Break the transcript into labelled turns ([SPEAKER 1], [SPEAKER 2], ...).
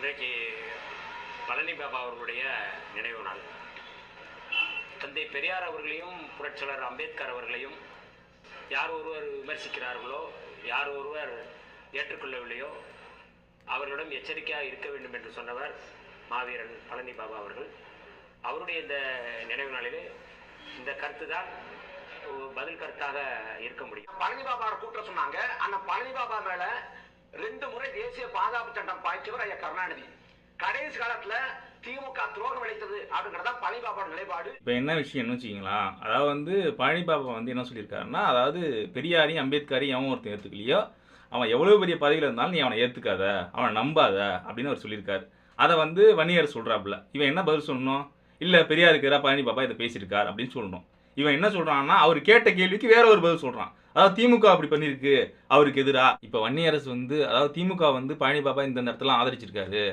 [SPEAKER 1] இன்றைக்கு பழனி பாபா அவர்களுடைய நினைவு நாள். தந்தை பெரியார் அவர்களையும் புரட்சியாளர் அம்பேத்கர் அவர்களையும் யார் ஒருவர் விமர்சிக்கிறார்களோ யார் ஒருவர் ஏற்றுக்கொள்ளவில்லையோ அவர்களிடம் எச்சரிக்கையாக இருக்க வேண்டும் என்று சொன்னவர் மாவீரன் பழனி பாபா அவர்கள். அவருடைய இந்த நினைவு நாளிலே இந்த கருத்து தான் பதில் கருத்தாக இருக்க முடியும்.
[SPEAKER 2] பழனி பாபா கூட்ட சொன்னாங்க. அந்த பழனி பாபா மேல ரெண்டு முறை தேசிய பாதுகாப்பு சட்டம் பாய்ச்சவர் ஐயா கருணாநிதி. கடைசி காலத்துல திமுக துரோகம் இழைத்தது அப்படிங்கறதா பழனிபாபா நிலைப்பாடு.
[SPEAKER 3] இப்போ என்ன விஷயம்னு வச்சுக்கிங்களா? அதாவது வந்து பழனிபாபா வந்து என்ன சொல்லியிருக்காருன்னா அதாவது பெரியாரையும் அம்பேத்கரையும் எவன் ஒருத்தன் ஏற்றுக்கலையோ அவன் எவ்வளோ பெரிய பதவியில் இருந்தாலும் நீ அவனை ஏற்றுக்காத அவனை நம்பாத அப்படின்னு அவர் சொல்லியிருக்காரு. அதை வந்து வன்னியர் சொல்கிறாப்புல இவன் என்ன பதில் சொல்லணும்? இல்லை பெரியாருக்கு எதிராக பழனி பாபா இதை பேசியிருக்கார் அப்படின்னு சொல்லணும். இவன் என்ன சொல்கிறான்னா அவர் கேட்ட கேள்விக்கு வேற ஒரு பதில் சொல்கிறான் அதாவது திமுக அப்படி பண்ணியிருக்கு அவருக்கு எதிராக இப்போ வன்னியரசு வந்து அதாவது திமுக வந்து பழனி பாபா இந்த நேரத்தில் ஆதரிச்சிருக்காரு.